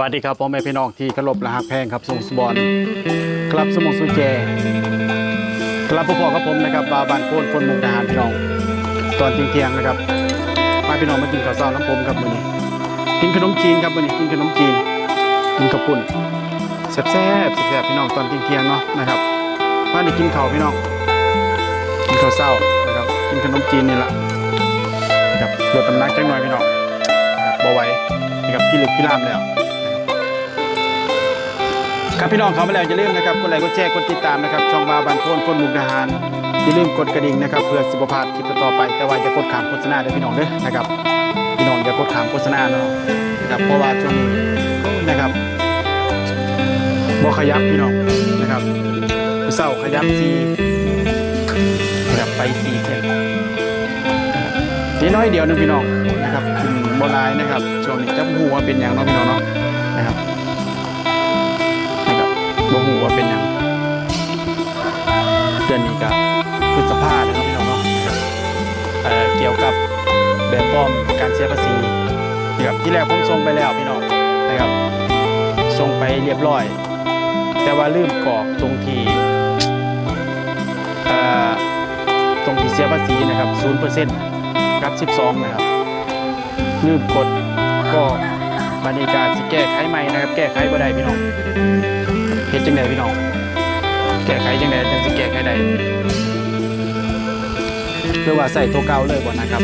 วัสดีครับพ่อแม่พี่น้องที่เคารพและฮักแพงครับส่งสบอลครับสมองสุแจครับพ่อๆกับผมนะครับบาบานโคนคนมุกดาหารพี่น้อง ตอนเที่ยงๆนะครับมาพี่น้องมากินข้าวเช้าน้ำผมครับมื้อนี้กินขนมจีนครับมื้อนี้กินขนมจีนกินข้าวปุ้นแซ่บๆแซ่บๆพี่น้องตอนเที่ยงๆเนาะนะครับมาได้กินข้าวพี่น้องกินข้าวเช้านะครับกินขนมจีนนี่แหละนะครับลดน้ำหนักจังหน่อยพี่น้องบบ่ไหวนะครับพี่ลึกพี่ล่ามแล้ว ครับพี่น้องเขามาแล้วอย่าลืมนะครับกดไลค์กดแชร์กดติดตามนะครับช่องบาบันโพนคนมุกดาหารอย่าลืมกดกระดิ่งนะครับเพื่อสิบพาดคลิปต่อไป แต่ว่าอย่ากดขามโฆษณาเด้อพี่น้องเด้อนะครับพี่น้องอย่ากดขามโฆษณาเนาะนะครับเพราะว่าช่วงนี้นะครับบ่ขยับพี่น้องนะครับเศร้าขยับซีนะครับไปซีเส้นนี่น้อยเดียวหนึงพี่น้องนะครับกินบ่หลายนะครับช่วงนี้จับหูว่าเป็นอย่างเนาะพี่น้องเนาะนะครับ บบ่ฮู้ว่าเป็นหยังเดือนนี้ก็พฤษภานะครับพี่น้องเนาะครับเอ่อเกี่ยวกับแบบฟอร์มการเสียภาษีนะครับที่แรกผมส่งไปแล้วพี่น้องนะครับส่งไปเรียบร้อย แต่ว่าลืมกรอกตรงที่เอ่อตรงที่เสียภาษีนะครับ0%กับ 12 นะครับ ลืมกดก็บรรยากาศสิแก้ไขใหม่นะครับ แก้ไขบ่ได้พี่น้อง เฮ็ดจังไดพี่น้อง แก้ไขจังไดจังสิแก้ไขได้หรือว่าใส่ตัวเก่าเลยบ่นะครับ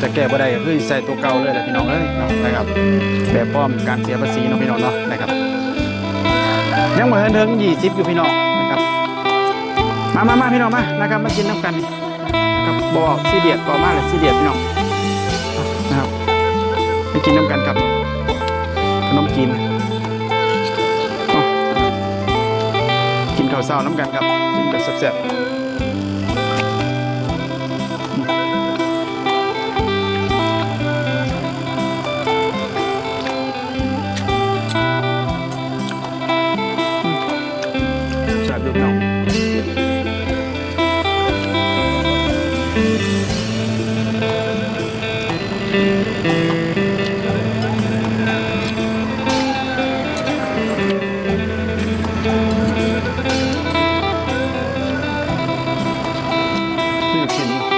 จะแก้บ่ได้ก็คือใส่ตัวเก่าเลยแหละพี่น้องเอ้ยเนาะนะครับแบบพร้อมการเสียภาษีเนาะพี่น้องเนาะนะครับยังบ่ทันถึง20อยู่พี่น้องนะครับมามามาพี่น้องมานะครับมากินน้ำกันนะครับบ่อกซีเดียดบ่มาเลยซีเดียดพี่น้องนะครับไปกินน้ำกันครับขนมจีน ข้าวเช้าน้ำกันครับกินแบบแซ่บๆแซ่บดูพี่น้อง นี่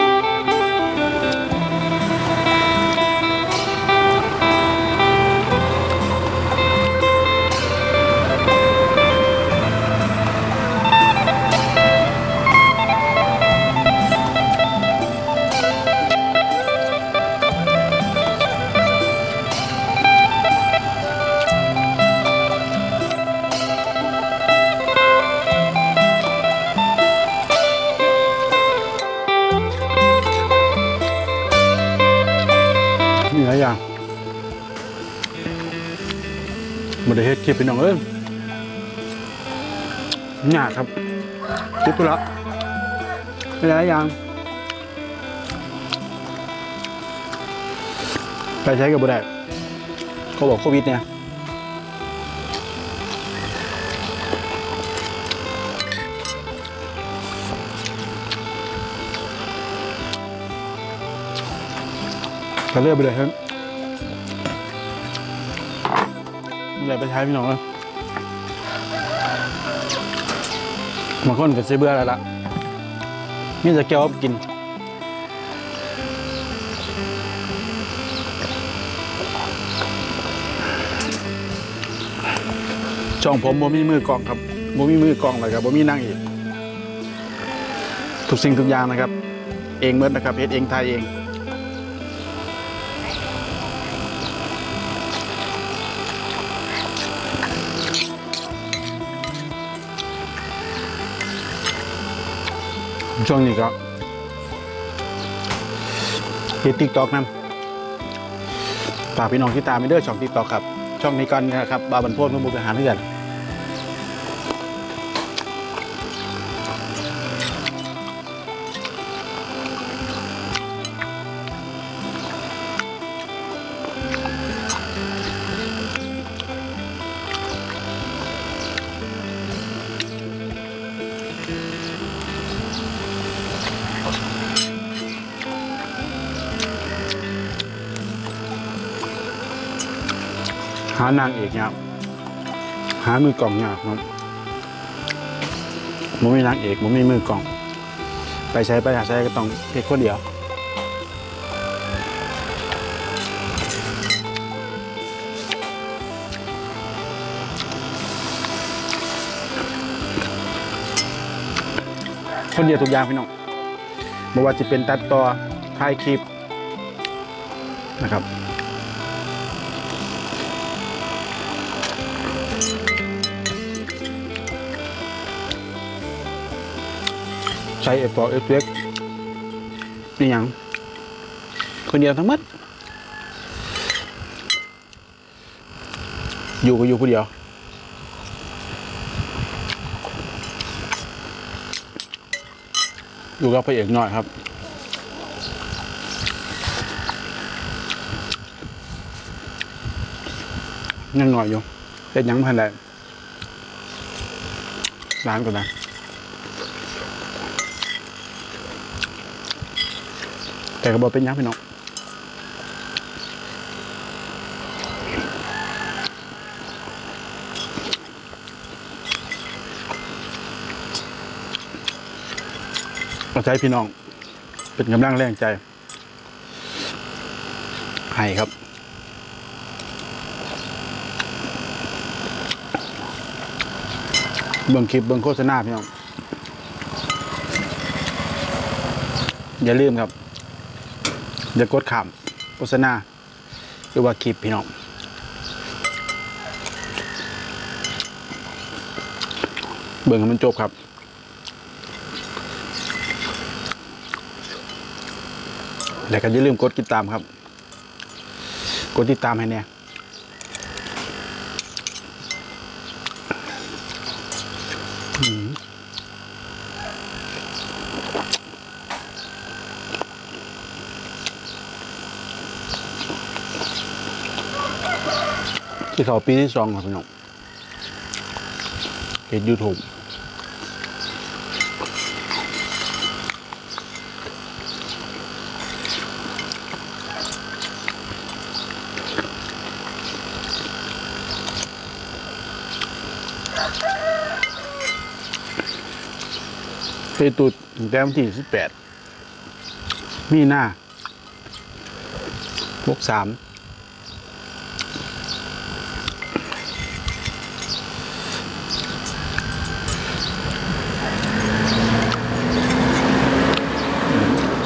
ายอย่างบ่ได้เฮ็ดคลิปพี่น้องเอ้ยหยาครับคลิปละหลายอย่างไปใช้กับบ่ได้เขาบอกโควิดเนี่ยก็เลือกไปเลยครับ ไม่ได้ไปใช้พี่น้องเลยบางคนก็ซื้อเบื่อแล้วล่ะมีแต่แก้วกินช่องผมบ่มีมือกองครับบ่มีมือกองเลยครับบ่มีนั่งอีก ทุกสิ่งทุกอย่างนะครับ เองเมื่อนะครับเฮ็ดเองทายเอง ช่วงนี้ก็เฮ็ดติ๊กต็อกนั่นฝากพี่น้องที่ตามไปเด้อช่องติ๊กต็อกครับ ช่องนี้ก่อนนะครับบาบันโพดเพื่อบุกอาหารเพื่อนานางเอกเนี่ยหามือกล่องเนี่ยครับมันมีนางเอกมันมีมือกล่อง ไปใช้ไปหาใช้ก็ต้องเพียคนเดียวคนเดียวทุกอย่างพี่น้องไม่ว่าจะเป็นตัดต่อถ่ายคลิปนะครับ ใช้เอฟฟอร์เอฟเฟกนี่ยังคนเดียวทั้งหมดอยู่ก็อยู่คนเดียวอยู่กับพระเอกหน่อยครับ ยังหน่อยอยู่เฮ็ดหยังพันไดร้านก่อนนะ แต่ก็บอกเป็นยังพี่น้องเราใช้พี่น้อง เป็นกำลังแรงใจ ให้ครับเบิ่งคลิปเบิ่งโฆษณาพี่น้อง อย่าลืมครับ อย่ากดขามโฆษณาหรือว่าคลิปพี่น้องเบิ่งให้มันจบครับแล้วก็อย่าลืมกดติดตามครับ กดติดตามให้เนี่ยอืม ที่เขาปีที่สองครับพี่น้องเห็นยูทูบเฟซตุดแต้มที่สิบแปดมีหน้าบกสาม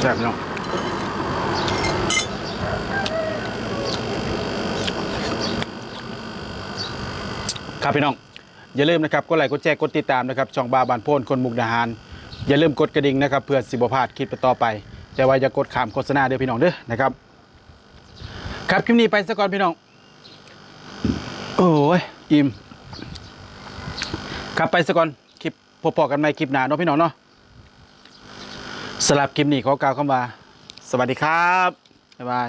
แซ่ บพี่น้องครับพี่น้อง อย่าลืมนะครับกดไลค์กดแชร์กดติดตามนะครับช่องบาบานโพนคนมุกดาหาร อย่าลืมกดกระดิ่งนะครับเพื่อสิบพลาดคลิปต่อไป แต่ว่าอย่ากดขามโฆษณาเด้อพี่น้องเด้อนะครับ ครับคลิปนี้ไปซะก่อนพี่น้อง โอ้ยอิ่มครับไปซะก่อนคลิปพบกันใหม่คลิปหน้าเนาะพี่น้องเนาะ สำหรับคลิปนี้ขอกล่าวคำว่า สวัสดีครับ บ๊ายบาย